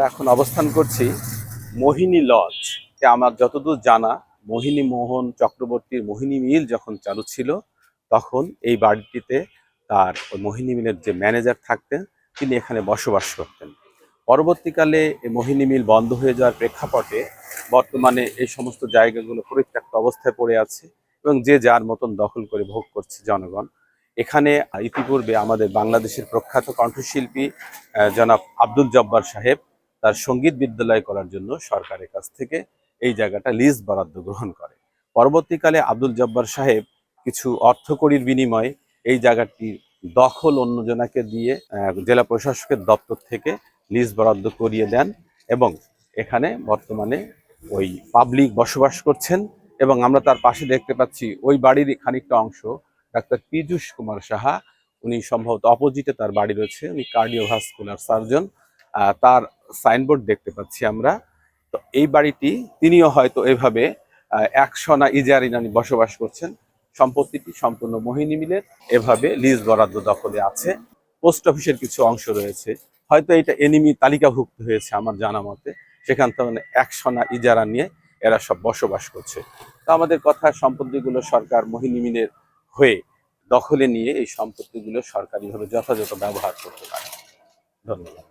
আমরা এখন অবস্থান করছি মোহিনী লজ। আমার যতদূর জানা, মোহিনী মোহন চক্রবর্তীর মোহিনী মিল যখন চালু ছিল, তখন এই বাড়িটিতে তার ওই মোহিনী মিলের যে ম্যানেজার থাকতেন, তিনি এখানে বসবাস করতেন। পরবর্তীকালে এই মোহিনী মিল বন্ধ হয়ে যাওয়ার প্রেক্ষাপটে বর্তমানে এই সমস্ত জায়গাগুলো পরিত্যক্ত অবস্থায় পড়ে আছে এবং যে যার মতন দখল করে ভোগ করছে জনগণ। এখানে ইতিপূর্বে আমাদের বাংলাদেশের প্রখ্যাত কণ্ঠশিল্পী জনাব আব্দুল জব্বার সাহেব তার সংগীত বিদ্যালয় করার জন্য সরকারের কাছ থেকে এই জায়গাটা লিজ বরাদ্দ গ্রহণ করে। পরবর্তীকালে আব্দুল জব্বার সাহেব কিছু অর্থকড়ির বিনিময়ে এই জায়গাটির দখল অন্যজনাকে দিয়ে জেলা প্রশাসকের দপ্তর থেকে লিজ বরাদ্দ করিয়ে দেন এবং এখানে বর্তমানে ওই পাবলিক বসবাস করছেন এবং আমরা তার পাশে দেখতে পাচ্ছি ওই বাড়ির খানিকটা অংশ ডাক্তার পীযূষ কুমার সাহা, উনি সম্ভবত অপোজিটে তার বাড়ি রয়েছে, উনি কার্ডিওভাস্কুলার সার্জন তার সাইনবোর্ড দেখতে পাচ্ছি আমরা। তো এই বাড়িটি তিনিও হয়তো এভাবে একশনা ইজারিনানি বসবাস করছেন। সম্পত্তিটি সম্পূর্ণ মোহিনী মিলের, এভাবে লিজ বরাদ্দ দখলে আছে। পোস্ট অফিসের কিছু অংশ রয়েছে। হয়তো এটা এনিমি তালিকাভুক্ত হয়েছে আমার জানা মতে। সেখান থেকে একশনা ইজারা নিয়ে এরা সব বসবাস করছে। তো আমাদের কথা, সম্পত্তিগুলো সরকার মোহিনী মিলের হয়ে দখলে নিয়ে এই সম্পত্তিগুলো সরকারিভাবে যথাযথ ব্যবহার করতে পারে। ধন্যবাদ।